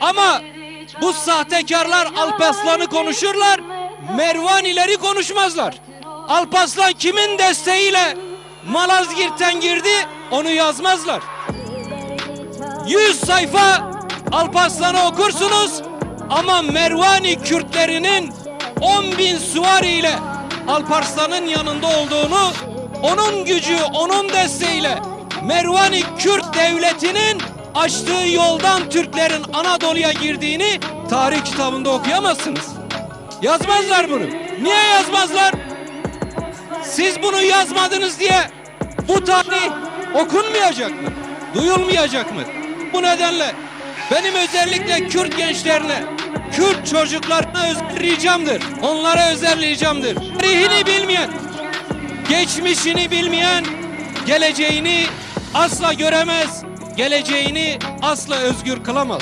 Ama bu sahtekarlar Alparslan'ı konuşurlar, Mervanileri konuşmazlar. Alparslan kimin desteğiyle Malazgirt'ten girdi onu yazmazlar. 100 sayfa Alparslan'ı okursunuz ama Mervani Kürtlerinin 10 bin süvariyle Alparslan'ın yanında olduğunu, onun gücü, onun desteğiyle Mervani Kürt devletinin açtığı yoldan Türklerin Anadolu'ya girdiğini tarih kitabında okuyamazsınız. Yazmazlar bunu. Niye yazmazlar? Siz bunu yazmadınız diye bu tarih okunmayacak mı? Duyulmayacak mı? Bu nedenle benim özellikle Kürt gençlerine, Kürt çocuklarına özel. Onlara özel ricamdır. Tarihini bilmeyen, geçmişini bilmeyen, geleceğini asla göremez, geleceğini asla özgür kılamaz.